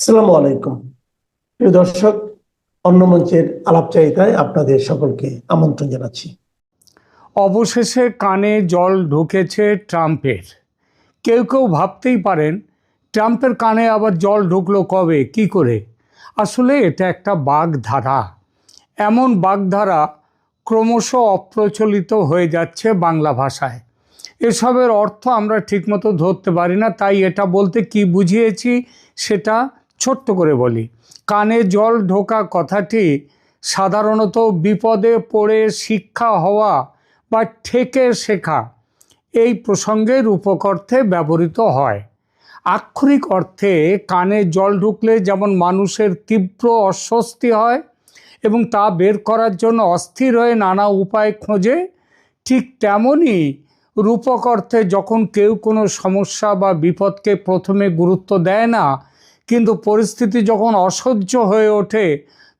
আসসালামু আলাইকুম। প্রিয় দর্শক, অন্য মঞ্চের আলাপচারিতায় আপনাদের সকলকে আমন্ত্রণ জানাচ্ছি। অবশেষে কানে জল ঢুকেছে ট্রাম্পের। কেউ কেউ ভাবতেই পারেন, ট্রাম্পের কানে আবার জল ঢুকলো কবে, কি করে? আসলে এটা একটা বাগধারা। এমন বাগধারা ক্রমশ অপ্রচলিত হয়ে যাচ্ছে বাংলা ভাষায়। এসবের অর্থ আমরা ঠিকমতো ধরতে পারি না, তাই এটা বলতে কি বুঝিয়েছি সেটা ছোট্ট করে বলি, কানে জল ঢোকা কথাটি সাধারণত বিপদে পড়ে শিক্ষা হওয়া বা ঠেকে শেখা, এই প্রসঙ্গে রূপকর্থে ব্যবহৃত হয়। আক্ষরিক অর্থে কানে জল ঢুকলে যেমন মানুষের তীব্র অস্বস্তি হয় এবং তা বের করার জন্য অস্থির হয়ে নানা উপায় খোঁজে, ঠিক তেমনই রূপক অর্থে যখন কেউ কোনো সমস্যা বা বিপদকে প্রথমে গুরুত্ব দেয় না কিন্তু পরিস্থিতি যখন অসহ্য হয়ে ওঠে,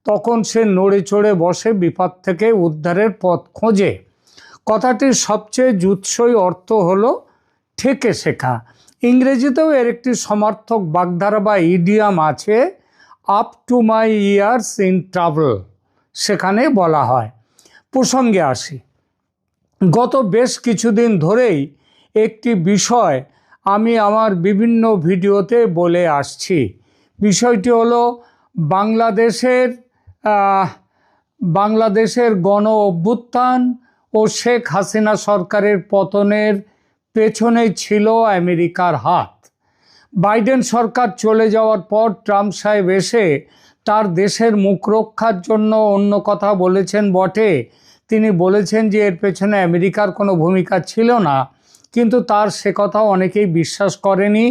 তখন সে নড়ে চড়ে বসে বিপদ থেকে উদ্ধারের পথ খোঁজে। কথাটির সবচেয়ে জুৎসই অর্থ হলো ঠেকে শেখা। ইংরেজিতেও এর একটি সমার্থক বাগধারা বা ইডিয়াম আছে up to my years in travel সেখানে বলা হয়। প্রসঙ্গে আসি। গত বেশ কিছুদিন ধরেই একটি বিষয় আমি আমার বিভিন্ন ভিডিওতে বলে আসছি। বিষয়টি হলো বাংলাদেশের বাংলাদেশের গণ অভ্যুত্থান ও শেখ হাসিনা সরকারের পতনের পেছনে ছিল আমেরিকার হাত। বাইডেন সরকার চলে যাওয়ার পর ট্রাম্প সাহেব এসে তার দেশের মুখ রক্ষার জন্য অন্য কথা বলেছেন বটে। তিনি বলেছেন যে এর পেছনে আমেরিকার কোনো ভূমিকা ছিল না। কিন্তু তার সে কথা অনেকেই বিশ্বাস করেনি।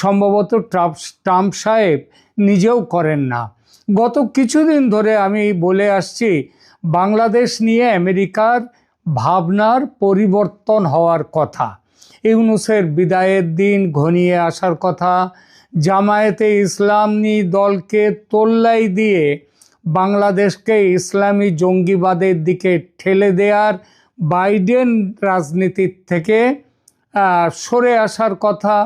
সম্ভবত ট্রাম্প ট্রাম্প সাহেব নিজেও করেন না। গত কিছুদিন ধরে আমি বলে আসছি, বাংলাদেশ নিয়ে আমেরিকার ভাবনার পরিবর্তন হওয়ার কথা। ইউনুসের বিদায়ের দিন ঘনিয়ে আসার কথা, জামায়াতে ইসলামী দলকে তোল্লাই দিয়ে বাংলাদেশকে ইসলামী জঙ্গিবাদের দিকে ঠেলে দেওয়ার বাইডেন রাজনীতির থেকে সরে আসার কথা,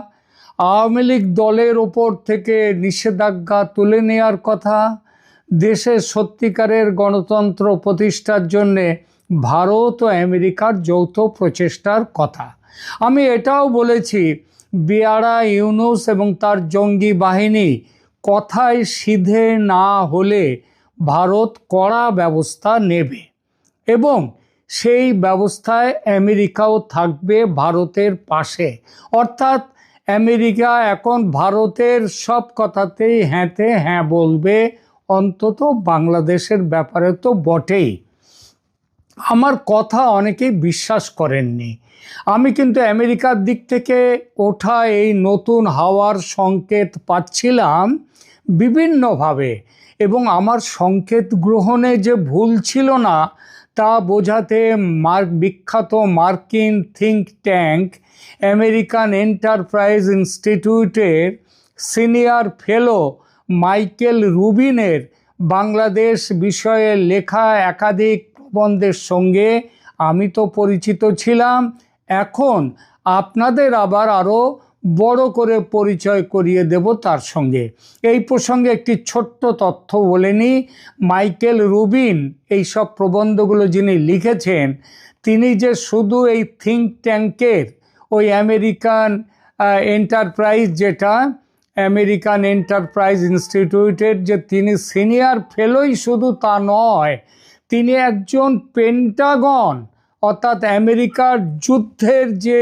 আওয়ামী লীগ দলের ওপর থেকে নিষেধাজ্ঞা তুলে নেওয়ার কথা দেশের সত্যিকারের গণতন্ত্র প্রতিষ্ঠার জন্যে ভারত ও আমেরিকার যৌথ প্রচেষ্টার কথা। আমি এটাও বলেছি বিয়ারা ইউনুস এবং তার জঙ্গি বাহিনী কথায় সিধে না হলে ভারত কড়া ব্যবস্থা নেবে। এবং সেই ব্যবস্থায় আমেরিকাও থাকবে ভারতের পাশে। অর্থাৎ আমেরিকা এখন ভারতের সব কথাতেই হ্যাঁতে হ্যাঁ বলবে, অন্তত বাংলাদেশের ব্যাপারে তো বটেই। আমার কথা অনেকেই বিশ্বাস করেননি। আমি কিন্তু আমেরিকার দিক থেকে ওঠা এই নতুন হাওয়ার সংকেত পাচ্ছিলাম বিভিন্নভাবে এবং আমার সংকেত গ্রহণে যে ভুল ছিল না তা বোঝাতে মার্ক বিখ্যাত মার্কিন থিঙ্ক ট্যাঙ্ক আমেরিকান এন্টারপ্রাইজ ইনস্টিটিউটের সিনিয়র ফেলো মাইকেল রুবিনের বাংলাদেশ বিষয়ে লেখা একাধিক প্রবন্ধের সঙ্গে আমি তো পরিচিত ছিলাম। এখন আপনাদের আবার আরও বড় করে পরিচয় করিয়ে দেব তার সঙ্গে। এই প্রসঙ্গে একটি ছোট্ট তথ্য বলে নিই। মাইকেল রুবিন এই সব প্রবন্ধগুলো যিনি লিখেছেন, তিনি যে শুধু এই থিঙ্ক ট্যাঙ্কের ওই আমেরিকান এন্টারপ্রাইজ যেটা, আমেরিকান এন্টারপ্রাইজ ইনস্টিটিউটের যে তিনি সিনিয়র ফেলোই শুধু তা নয়, তিনি একজন পেন্টাগন অর্থাৎ আমেরিকার যুদ্ধের যে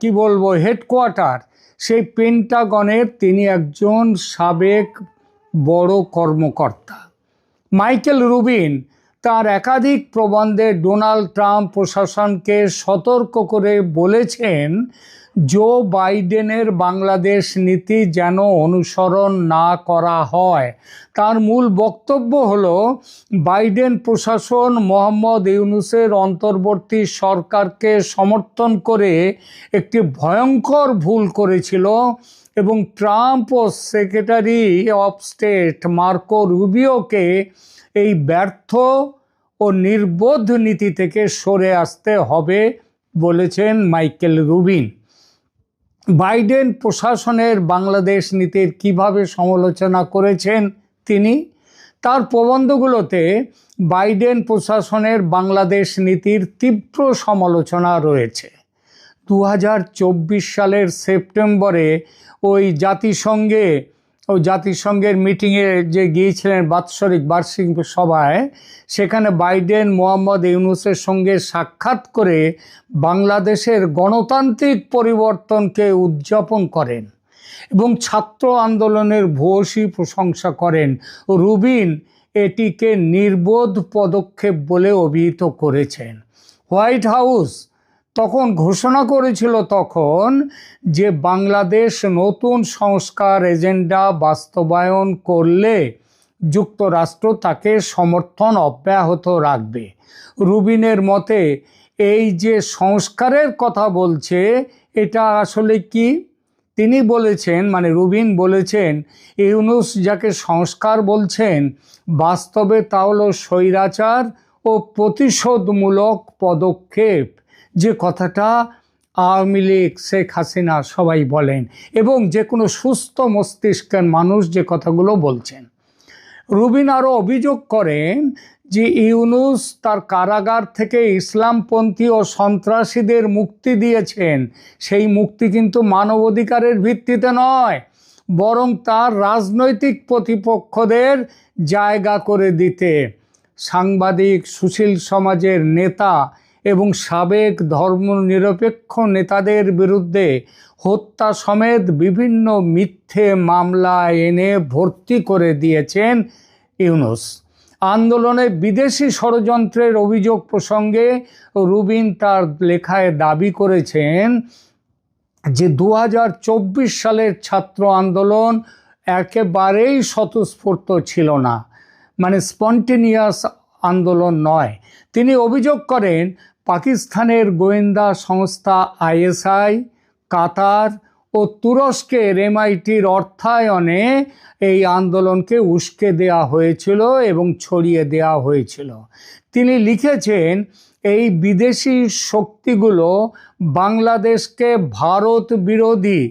কি বলব হেডকোয়ার্টার সেই পেন্টাগনের তিনি একজন সাবেক বড় কর্মকর্তা। মাইকেল রুবিন তার একাধিক প্রবন্ধে ডোনাল্ড ট্রাম্প প্রশাসনকে সতর্ক করে বলেছেন জো বাইডেনের বাংলাদেশ নীতি যেন অনুসরণ না করা হয়। তার মূল বক্তব্য হলো, বাইডেন প্রশাসন মোহাম্মদ ইউনুসের অন্তর্বর্তী সরকারকে সমর্থন করে একটি ভয়ঙ্কর ভুল করেছিল এবং ট্রাম্প ও সেক্রেটারি অফ স্টেট মার্কো রুবিওকে এই ব্যর্থ ও নির্বোধ নীতি থেকে সরে আসতে হবে বলেছেন মাইকেল রুবিন। বাইডেন প্রশাসনের বাংলাদেশ নীতির কীভাবে সমালোচনা করেছেন তিনি, তার প্রবন্ধগুলোতে বাইডেন প্রশাসনের বাংলাদেশ নীতির তীব্র সমালোচনা রয়েছে। দু হাজার চব্বিশ সালের সেপ্টেম্বরে ওই জাতিসংঘে ওই জাতিসংঘের মিটিংয়ে যে গিয়েছিলেন বাৎসরিক বার্ষিক সভায়, সেখানে বাইডেন মোহাম্মদ ইউনুসের সঙ্গে সাক্ষাৎ করে বাংলাদেশের গণতান্ত্রিক পরিবর্তনকে উদযাপন করেন এবং ছাত্র আন্দোলনের ভূয়সী প্রশংসা করেন। রুবিন এটিকে নির্বোধ পদক্ষেপ বলে অভিহিত করেছেন। হোয়াইট হাউস তখন ঘোষণা করেছিল তখন যে বাংলাদেশ নতুন সংস্কার এজেন্ডা বাস্তবায়ন করলে যুক্তরাষ্ট্র তাকে সমর্থন অব্যাহত রাখবে। রুবিনের মতে, এই যে সংস্কারের কথা বলছে, এটা আসলে কি? তিনি বলেছেন মানে রুবিন বলেছেন, ইউনুস যাকে সংস্কার বলছেন, বাস্তবে তা হলো স্বৈরাচার ও প্রতিশোধমূলক পদক্ষেপ। যে কথাটা আওয়ামী লীগ, শেখ হাসিনা সবাই বলেন এবং যে কোনো সুস্থ মস্তিষ্কের মানুষ যে কথাগুলো বলছেন। রুবিন আরও অভিযোগ করেন যে ইউনুস তার কারাগার থেকে ইসলামপন্থী ও সন্ত্রাসীদের মুক্তি দিয়েছেন। সেই মুক্তি কিন্তু মানবাধিকারের ভিত্তিতে নয়, বরং তার রাজনৈতিক প্রতিপক্ষদের জায়গা করে দিতে। সাংবাদিক সুশীল সমাজের নেতা এবং সাবেক ধর্মনিরপেক্ষ নেতাদের বিরুদ্ধে হত্যা সমেত বিভিন্ন মিথ্যে মামলা এনে ভর্তি করে দিয়েছেন ইউনুস। আন্দোলনে বিদেশি ষড়যন্ত্রের অভিযোগ প্রসঙ্গে রুবিন তার লেখায় দাবি করেছেন যে দু হাজার চব্বিশ সালের ছাত্র আন্দোলন একেবারেই স্বতঃস্ফূর্ত ছিল না মানে স্পন্টেনিয়াস আন্দোলন নয়। তিনি অভিযোগ করেন পাকিস্তানের গোয়েন্দা সংস্থা আইএসআই, কাতার ও তুরস্কের এমআইটির অর্থায়নে এই আন্দোলনকে উস্কে দেওয়া হয়েছিল এবং ছড়িয়ে দেওয়া হয়েছিল। তিনি লিখেছেন, এই বিদেশি শক্তিগুলো বাংলাদেশকে ভারত বিরোধী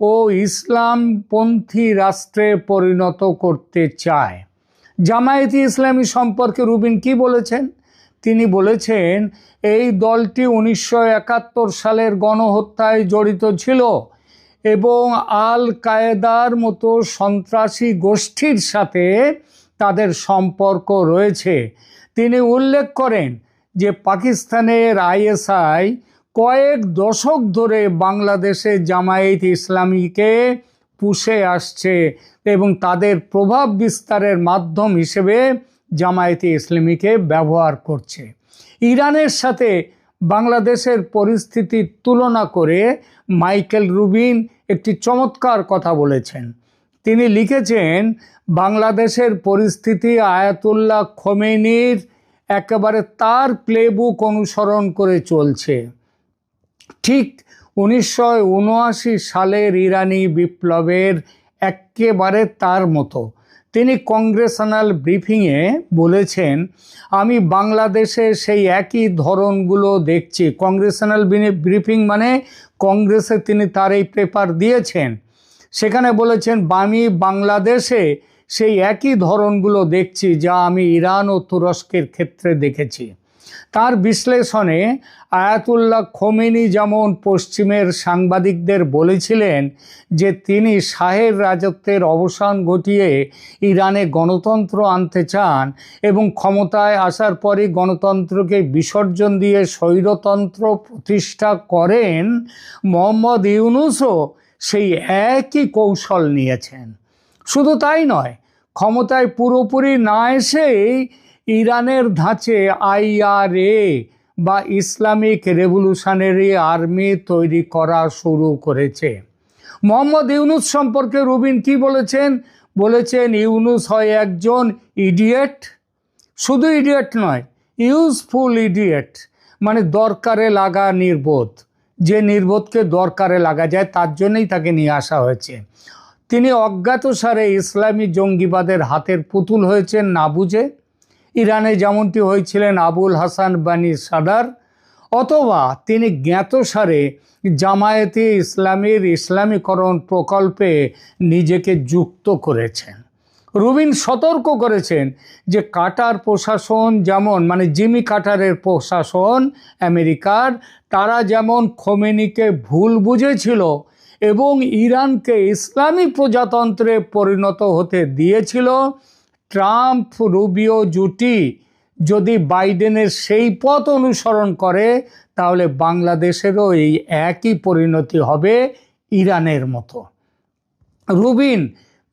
ও ইসলামপন্থী রাষ্ট্রে পরিণত করতে চায়। জামায়াতি ইসলামী সম্পর্কে রুবিন কি বলেছেন? তিনি বলেছেন, এই দলটি উনিশশো একাত্তর সালের গণহত্যায় জড়িত ছিল এবং আল কায়েদার মতো সন্ত্রাসী গোষ্ঠীর সাথে তাদের সম্পর্ক রয়েছে। তিনি উল্লেখ করেন যে, পাকিস্তানের আইএসআই কয়েক দশক ধরে বাংলাদেশে জামায়াত ইসলামীকে পুষে আসছে এবং তাদের প্রভাব বিস্তারের মাধ্যম হিসেবে জামায়াতে ইসলামীকে ব্যবহার করছে। ইরানের সাথে বাংলাদেশের পরিস্থিতির তুলনা করে মাইকেল রুবিন একটি চমৎকার কথা বলেছেন। তিনি লিখেছেন, বাংলাদেশের পরিস্থিতি আয়াতুল্লাহ খোমেনির একেবারে তার প্লেবুক অনুসরণ করে চলছে। ঠিক উনিশশো উনআশি সালের ইরানি বিপ্লবের একেবারে তার মতো। তিনি কংগ্রেশনাল ব্রিফিংয়ে বলেছেন, আমি বাংলাদেশে সেই একই ধরনগুলো দেখছি। কংগ্রেশনাল ব্রিফিং মানে কংগ্রেসে তিনি তার এই পেপার দিয়েছেন। সেখানে বলেছেন, আমি বাংলাদেশে সেই একই ধরনগুলো দেখছি যা আমি ইরান ও তুরস্কের ক্ষেত্রে দেখেছি। তার বিশ্লেষণে আয়াতুল্লাহ খোমেনি যেমন পশ্চিমের সাংবাদিকদের বলেছিলেন যে তিনি শাহের রাজত্বের অবসান ঘটিয়ে ইরানে গণতন্ত্র আনতে চান এবং ক্ষমতায় আসার পরে গণতন্ত্রকে বিসর্জন দিয়ে স্বৈরতন্ত্র প্রতিষ্ঠা করেন, মোহাম্মদ ইউনুসও সেই একই কৌশল নিয়েছেন। শুধু তাই নয়, ক্ষমতায় পুরোপুরি না এসেই ইরানের ধাঁচে আইআরএ বা ইসলামিক রেভলিউশনারি আর্মি তৈরি করা শুরু করেছে। মোহাম্মদ ইউনুস সম্পর্কে রুবিন কি বলেছেন? বলেছেন, ইউনুস হয় একজন ইডিয়েট। শুধু ইডিয়েট নয়, ইউজফুল ইডিয়েট মানে দরকারে লাগা নির্বোধ। যে নির্বোধকে দরকারে লাগা যায়, তার জন্যই তাকে নিয়ে আসা হয়েছে। তিনি অজ্ঞাতসারে ইসলামী জঙ্গিবাদের হাতের পুতুল হয়েছেন, না বুঝে। ইরানে যেমনটি হয়েছিলেন আবুল হাসান বানি সাদার, অথবা তিনি জ্ঞাতসারে জামায়াতে ইসলামের ইসলামীকরণ প্রকল্পে নিজেকে যুক্ত করেছেন। রুবিন সতর্ক করেছেন যে কাটার প্রশাসন যেমন মানে জিমি কাটারের প্রশাসন আমেরিকার, তারা যেমন খোমেনিকে ভুল বুঝেছিল এবং ইরানকে ইসলামী প্রজাতন্ত্রে পরিণত হতে দিয়েছিল ট্রাম্প, রুবিও, জুটি যদি বাইডেনের সেই পথ অনুসরণ করে, তাহলে বাংলাদেশেরও এই একই পরিণতি হবে ইরানের মতো। রুবিন,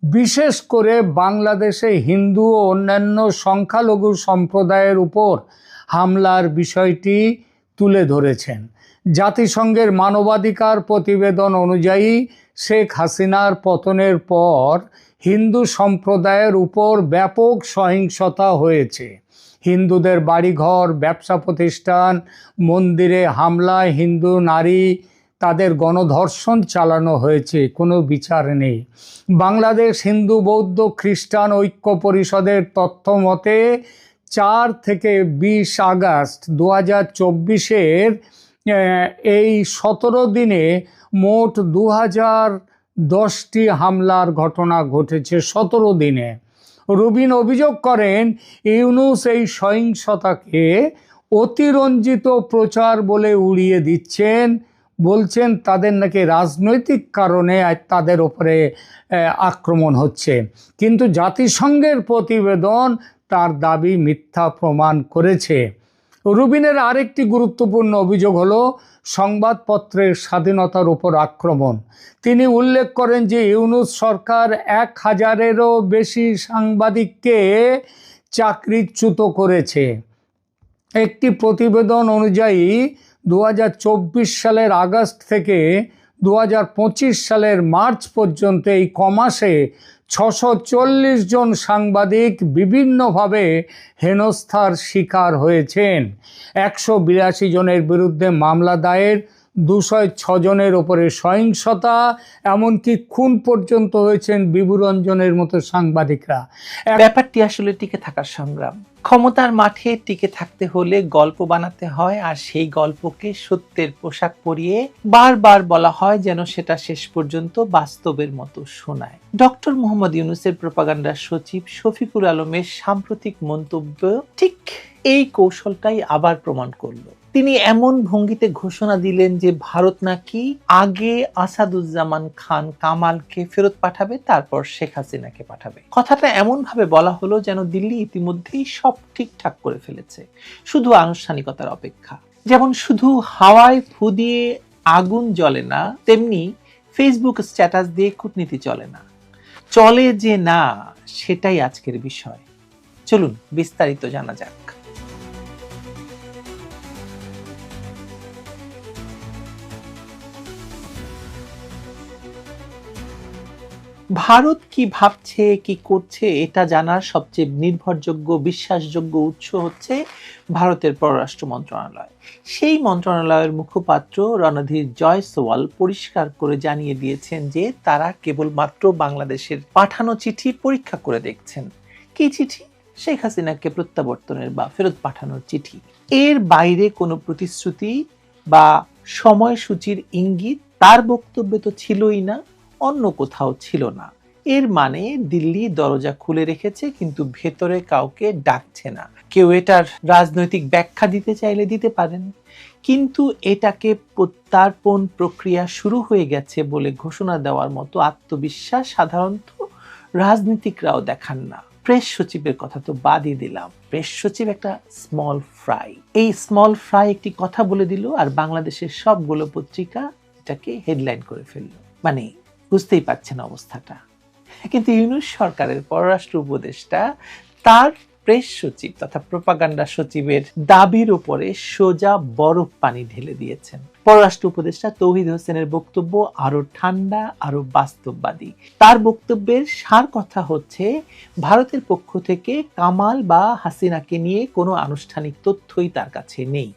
বিশেষ করে বাংলাদেশে হিন্দু ও অন্যান্য সংখ্যালঘু সম্প্রদায়ের উপর হামলার বিষয়টি তুলে ধরেছেন। জাতিসংঘের মানবাধিকার প্রতিবেদন অনুযায়ী শেখ হাসিনার পতনের পর হিন্দু সম্প্রদায়ের উপর ব্যাপক সহিংসতা হয়েছে। হিন্দুদের বাড়িঘর, ব্যবসা প্রতিষ্ঠান, মন্দিরে হামলায় হিন্দু নারী, তাদের গণধর্ষণ চালানো হয়েছে, কোনো বিচার নেই। বাংলাদেশ হিন্দু বৌদ্ধ খ্রিস্টান ঐক্য পরিষদের তথ্য মতে, চার থেকে বিশ আগস্ট দু হাজার চব্বিশের এই সতেরো দিনে মোট দু হাজার দশটি হামলার ঘটনা ঘটেছে সতেরো দিনে। রুবিন অভিযোগ করেন, ইউনুস এই সহিংসতাকে অতিরঞ্জিত প্রচার বলে উড়িয়ে দিচ্ছেন। বলছেন, তাদের নাকি রাজনৈতিক কারণে তাদের ওপরে আক্রমণ হচ্ছে। কিন্তু জাতিসংঘের প্রতিবেদন তার দাবি মিথ্যা প্রমাণ করেছে। রুবিনের আরেকটি গুরুত্বপূর্ণ অভিযোগ হলো সংবাদপত্রের স্বাধীনতার উপর আক্রমণ। তিনি উল্লেখ করেন যে ইউনুস সরকার এক হাজারেরও বেশি সাংবাদিককে চাকরিচ্যুত করেছে। একটি প্রতিবেদন অনুযায়ী দু হাজার চব্বিশ সালের আগস্ট থেকে দু হাজার পঁচিশ সালের মার্চ পর্যন্ত এই কমাসে ছশো জন সাংবাদিক বিভিন্নভাবে হেনস্থার শিকার হয়েছেন। একশো বিরাশি জনের বিরুদ্ধে মামলা দায়ের, দুশো ছজনের ওপরে সহিংসতা, এমনকি খুন পর্যন্ত হয়েছেন বিভুরঞ্জনের মতো সাংবাদিকরা। ব্যাপারটি আসলে টিকে থাকার সংগ্রাম। ক্ষমতার মাঠে টিকে থাকতে হলে গল্প বানাতে হয়, আর সেই গল্পকে সত্যের পোশাক পরিয়ে বারবার বলা হয় যেন সেটা শেষ পর্যন্ত বাস্তবের মতো শোনায়। ডক্টর মোহাম্মদ ইউনুসের প্রপাগান্ডার সচিব শফিকুর আলমের সাম্প্রতিক মন্তব্য ঠিক এই কৌশলটাই আবার প্রমাণ করল। তিনি এমন ভঙ্গিতে ঘোষণা দিলেন যে ভারত নাকি আগে আসাদুজ্জামান খান কামালকে ফেরত পাঠাবে, তারপর শেখ হাসিনাকে পাঠাবে। কথাটা এমন ভাবে বলা হলো যেন দিল্লি ইতিমধ্যেই সব ঠিকঠাক করে ফেলেছে। শুধু আনুষ্ঠানিকতার অপেক্ষা। যেমন শুধু হাওয়ায় ফু দিয়ে আগুন জ্বলে না, তেমনি ফেসবুক স্ট্যাটাস দিয়ে কূটনীতি চলে না। চলে যে না, সেটাই আজকের বিষয়। চলুন, বিস্তারিত জানা যাক। ভারত কি ভাবছে, কি করছে, এটা জানার সবচেয়ে নির্ভরযোগ্য, বিশ্বাসযোগ্য উৎস হচ্ছে ভারতের পররাষ্ট্র মন্ত্রণালয়। সেই মন্ত্রণালয়ের মুখপাত্র রণধীর জয়সওয়াল পরিষ্কার করে জানিয়ে দিয়েছেন যে তারা কেবলমাত্র বাংলাদেশের পাঠানো চিঠি পরীক্ষা করে দেখছেন। কি চিঠি? শেখ হাসিনাকে প্রত্যাবর্তনের বা ফেরত পাঠানোর চিঠি। এর বাইরে কোনো প্রতিশ্রুতি বা সময়সূচির ইঙ্গিত তার বক্তব্যে তো ছিলই না। অন্য কোথাও ছিল না। এর মানে দিল্লি দরজা খুলে রেখেছে, কিন্তু ভেতরে কাউকে ডাকছে না। কেউ এটার রাজনৈতিক ব্যাখ্যা দিতে চাইলে দিতে পারেন। কিন্তু এটাকে প্রত্যার্পণ প্রক্রিয়া শুরু হয়ে গেছে বলে ঘোষণা দেওয়ার মতো আত্মবিশ্বাস সাধারণত রাজনীতিকরাও দেখান না। প্রেস সচিবের কথা তো বাদই দিলাম। প্রেস সচিব একটা স্মল ফ্রাই এই স্মল ফ্রাই একটি কথা বলে দিল আর বাংলাদেশের সবগুলো পত্রিকা এটাকে হেডলাইন করে ফেলল। মানে বুঝতেই পারছেন অবস্থাটা। কিন্তু ইউনুস সরকারের পররাষ্ট্র উপদেষ্টা তার প্রেস সচিব তথা প্রপাগান্ডা সচিবের দাবির উপরে সোজা বরফ পানি ঢেলে দিয়েছেন। পররাষ্ট্র উপদেষ্টা তৌহিদ হোসেনের বক্তব্য আরও ঠান্ডা আরও বাস্তববাদী। তার বক্তব্যের সার কথা হচ্ছে, ভারতের পক্ষ থেকে কামাল বা হাসিনাকে নিয়ে কোনো আনুষ্ঠানিক তথ্যই তার কাছে নেই।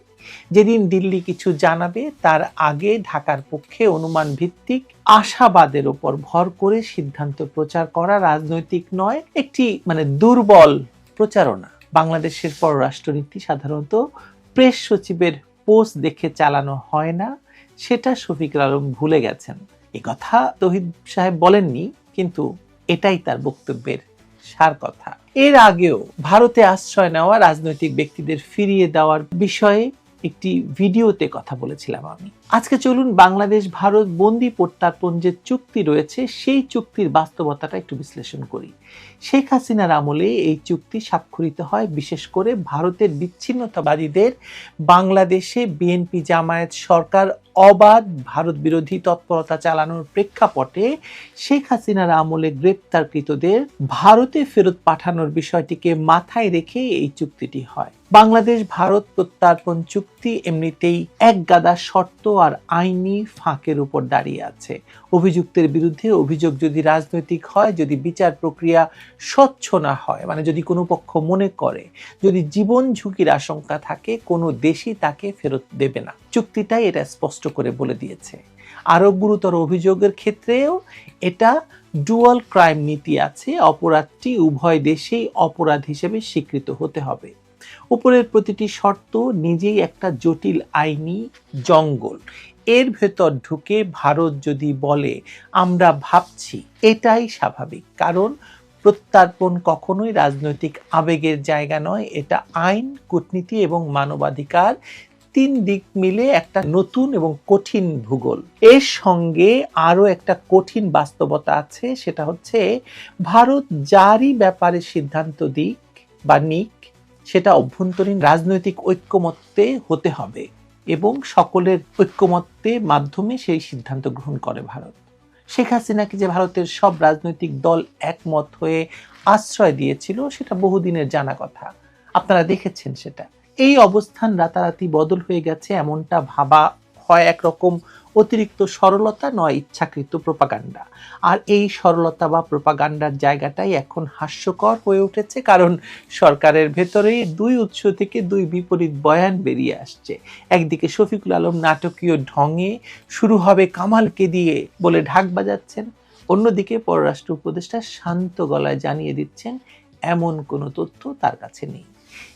যেদিন দিল্লি কিছু জানাবে, তার আগে ঢাকার পক্ষে অনুমান ভিত্তিক আশাবাদের ওপর ভর করে সিদ্ধান্ত প্রচার করা রাজনৈতিক নয়, একটি মানে দুর্বল প্রচারণা। বাংলাদেশের পররাষ্ট্রনীতি সাধারণত প্রেস সচিবের পোস্ট দেখে চালানো হয় না, সেটা শফিকুল আলম ভুলে গেছেন। এ কথা তহিদ সাহেব বলেননি, কিন্তু এটাই তার বক্তব্যের সার কথা। এর আগেও ভারতে আশ্রয় নেওয়া রাজনৈতিক ব্যক্তিদের ফিরিয়ে দেওয়ার বিষয়ে একটি ভিডিওতে কথা বলেছিলাম আমি। আজকে চলুন বাংলাদেশ, ভারত, বন্দি প্রত্যার্পণ যে চুক্তি রয়েছে, সেই চুক্তির বাস্তবতাটা একটু বিশ্লেষণ করি। শেখ হাসিনার আমলে এই চুক্তি স্বাক্ষরিত হয় বিশেষ করে ভারতের বিচ্ছিন্নতাবাদীদের, বাংলাদেশে বিএনপি জামায়াত সরকার অবাধ ভারত বিরোধী তৎপরতা চালানোর প্রেক্ষাপটে শেখ হাসিনার আমলে গ্রেপ্তারকৃতদের ভারতে ফেরত পাঠানোর বিষয়টিকে মাথায় রেখে এই চুক্তিটি হয়। বাংলাদেশ ভারত প্রত্যার্পণ চুক্তি এমনিতেই এক গাদা শর্ত আর আইনি ফাঁকের উপর দাঁড়িয়ে আছে। অভিযুক্তের বিরুদ্ধে অভিযোগ যদি রাজনৈতিক হয়, যদি বিচার প্রক্রিয়া স্বচ্ছ না হয় মানে যদি কোনো পক্ষ মনে করে, যদি জীবন ঝুঁকির আশঙ্কা থাকে, কোনো দেশই তাকে ফেরত দেবে না। চুক্তিটাই এটা স্পষ্ট করে বলে দিয়েছে। আরও গুরুতর অভিযোগের ক্ষেত্রেও এটা ডুয়াল ক্রাইম নীতি আছে, অপরাধটি উভয় দেশেই অপরাধ হিসেবে স্বীকৃত হতে হবে। উপরের প্রতিটি শর্ত নিজেই একটা জটিল, আইনি জঙ্গল। এর ভেতর ঢুকে ভারত যদি বলে, আমরা ভাবছি, এটাই স্বাভাবিক। কারণ প্রত্যার্পণ কখনোই রাজনৈতিক আবেগের জায়গা নয়, এটা আইন, কূটনীতি এবং মানবাধিকার তিন দিক মিলে একটা নতুন এবং কঠিন ভূগোল। এর সঙ্গে আরও একটা কঠিন বাস্তবতা আছে, সেটা হচ্ছে ভারত যারই ব্যাপারে সিদ্ধান্ত দিক বা নিক, সেটা অভ্যন্তরীণ রাজনৈতিক ঐক্যমত্যে হতে হবে এবং সকলের ঐক্যমত্যের মাধ্যমে সেই সিদ্ধান্ত গ্রহণ করে ভারত। শেখ হাসিনাকে যে ভারতের সব রাজনৈতিক দল একমত হয়ে আশ্রয় দিয়েছিল, সেটা বহুদিনের জানা কথা। আপনারা দেখেছেন সেটা। এই অবস্থান রাতারাতি বদল হয়ে গেছে, এমনটা ভাবা হয় একরকম অতিরিক্ত সরলতা নয় ইচ্ছাকৃত প্রপাগান্ডা। আর এই সরলতা বা প্রপাগান্ডার জায়গাটাই এখন হাস্যকর হয়ে উঠেছে, কারণ সরকারের ভেতরে দুই উৎস থেকে দুই বিপরীত বয়ান বেরিয়ে আসছে। একদিকে শফিকুল আলম নাটকীয় ঢঙে শুরু হবে কামালকে দিয়ে বলে ঢাক বাজাচ্ছেন, অন্যদিকে পররাষ্ট্র উপদেষ্টা শান্ত গলায় জানিয়ে দিচ্ছেন, এমন কোনো তথ্য তার কাছে নেই।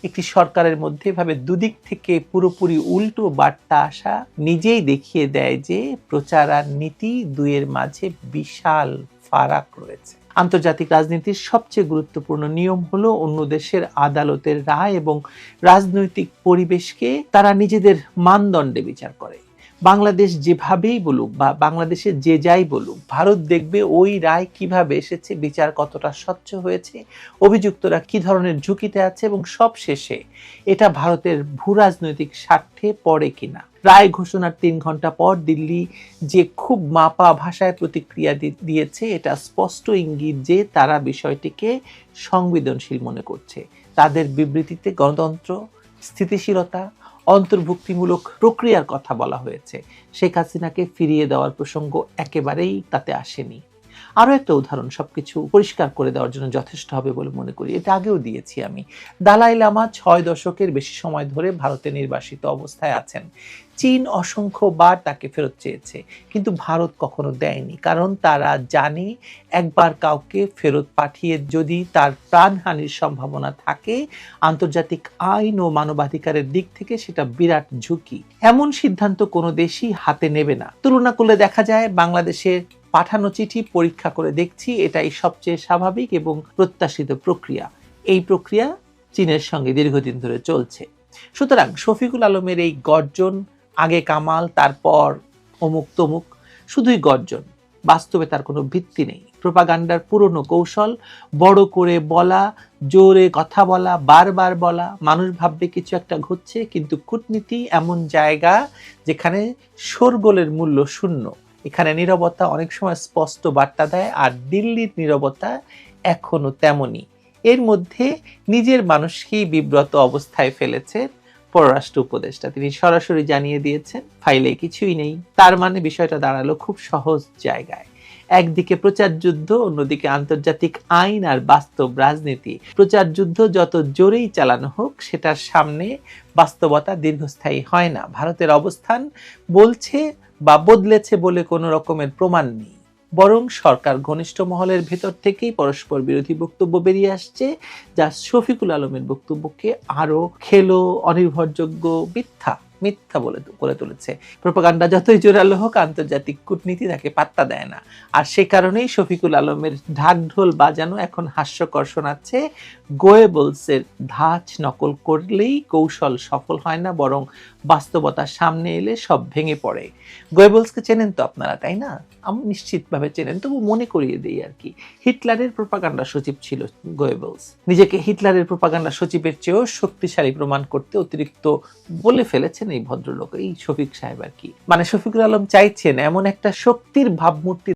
একটি সরকারের মধ্যে এভাবে দুদিক থেকে পুরোপুরি উল্টো বার্তা আসা নিজেই দেখিয়ে দেয় যে প্রচার আর নীতি দুয়ের মাঝে বিশাল ফারাক রয়েছে। আন্তর্জাতিক রাজনীতির সবচেয়ে গুরুত্বপূর্ণ নিয়ম হলো অন্য দেশের আদালতের রায় এবং রাজনৈতিক পরিবেশকে তারা নিজেদের মানদণ্ডে বিচার করে। বাংলাদেশ যেভাবেই বলুক বা বাংলাদেশে যে যাই বলুক, ভারত দেখবে ওই রায় কীভাবে এসেছে, বিচার কতটা স্বচ্ছ হয়েছে, অভিযুক্তরা কি ধরনের ঝুঁকিতে আছে এবং সব শেষে এটা ভারতের ভূ রাজনৈতিক স্বার্থে পড়ে কিনা। রায় ঘোষণার তিন ঘণ্টা পর দিল্লি যে খুব মাপা ভাষায় প্রতিক্রিয়া দিয়েছে, এটা স্পষ্ট ইঙ্গিত যে তারা বিষয়টিকে সংবেদনশীল মনে করছে। তাদের বিবৃতিতে গণতন্ত্র, স্থিতিশীলতা অন্তর্ভুক্তিমূলক প্রক্রিয়ার কথা বলা হয়েছে। শেখ হাসিনাকে ফিরিয়ে দেওয়ার প্রসঙ্গ একেবারেই তাতে আসেনি। আরও একটা উদাহরণ সব কিছু পরিষ্কার করে দেওয়ার জন্য যথেষ্ট হবে বলে মনে করি। এটা আগেও দিয়েছি আমি। দালাই লামা ছয় দশকের বেশি সময় ধরে ভারতে নির্বাসিত অবস্থায় আছেন। চীন অসংখ্যবার তাকে ফেরত চেয়েছে, কিন্তু ভারত কখনো দেয়নি, কারণ তারা জানে একবার কাউকে ফেরত পাঠিয়ে যদি তার প্রাণহানির সম্ভাবনা থাকে, আন্তর্জাতিক আইন ও মানবাধিকারের দিক থেকে সেটা বিরাট ঝুঁকি। এমন সিদ্ধান্ত কোনো দেশই হাতে নেবে না। তুলনা করলে দেখা যায় বাংলাদেশের পাঠানো চিঠি, পরীক্ষা করে দেখছি এটাই সবচেয়ে স্বাভাবিক এবং প্রত্যাশিত প্রক্রিয়া। এই প্রক্রিয়া চীনের সঙ্গে দীর্ঘদিন ধরে চলছে। সুতরাং শফিকুল আলমের এই গর্জন, আগে কামাল, তারপর অমুক তমুক, শুধুই গর্জন। বাস্তবে তার কোনো ভিত্তি নেই। প্রোপাগান্ডার পুরনো কৌশল, বড় করে বলা, জোরে কথা বলা, বারবার বলা, মানুষ ভাববে কিছু একটা ঘটছে, কিন্তু কূটনীতি এমন জায়গা যেখানে শোরগোলের মূল্য শূন্য। এখানে নীরবতা অনেক সময় স্পষ্ট বার্তা দেয় আর দিল্লির নীরবতা এখনও তেমনই। এর মধ্যে নিজের মানুষকেই বিব্রত অবস্থায় ফেলেছে পররাষ্ট্র উপদেষ্টা। তিনি সরাসরি জানিয়ে দিয়েছেন, ফাইলে কিছুই নেই। তার মানে বিষয়টা দাঁড়াল খুব সহজ জায়গায়। একদিকে প্রচার যুদ্ধ, অন্যদিকে আন্তর্জাতিক আইন আর বাস্তব রাজনীতি। প্রচার যুদ্ধ যত জোরেই চালানো হোক, সেটার সামনে বাস্তবতা দীর্ঘস্থায়ী হয় না। ভারতের অবস্থান বলছে বা বদলেছে বলে কোনো রকমের প্রমাণ নেই। বরং সরকার ঘনিষ্ঠ মহলের ভেতর থেকেই পরস্পর বিরোধী বক্তব্য বেরিয়ে আসছে, যা শফিকুল আলমের বক্তব্যকে আরও খেলো, অনির্ভরযোগ্য, মিথ্যা মিথ্যা বলে করে তুলেছে। প্রোপাগান্ডা যতই জোরালো হোক, আন্তর্জাতিক কূটনীতি তাকে পাত্তা দেয় না। আর সে কারণেই শফিকুল আলমের ঢাকঢোল বাজানো এখন হাস্যকর শোনাচ্ছে। গোয়েবলসের ধাঁচ নকল করলেই কৌশল সফল হয় না, বরং বাস্তবতার সামনে এলে সব ভেঙে পড়ে। গোয়েবলসকে চেনেন তো আপনারা, তাই না? আমি নিশ্চিতভাবে চেনেন, তবু মনে করিয়ে দিই আর কি। হিটলারের প্রোপাগান্ডা সচিব ছিল গোয়েবলস। নিজেকে হিটলারের প্রোপাগান্ডা সচিবের চেয়েও শক্তিশালী প্রমাণ করতে অতিরিক্ত বলে ফেলেছেন এই ভদ্রলোক, এই শফিক সাহেব আর কি। মানে শফিকুল আলম চাইছেন এমন একটা শক্তির ভাবমূর্তি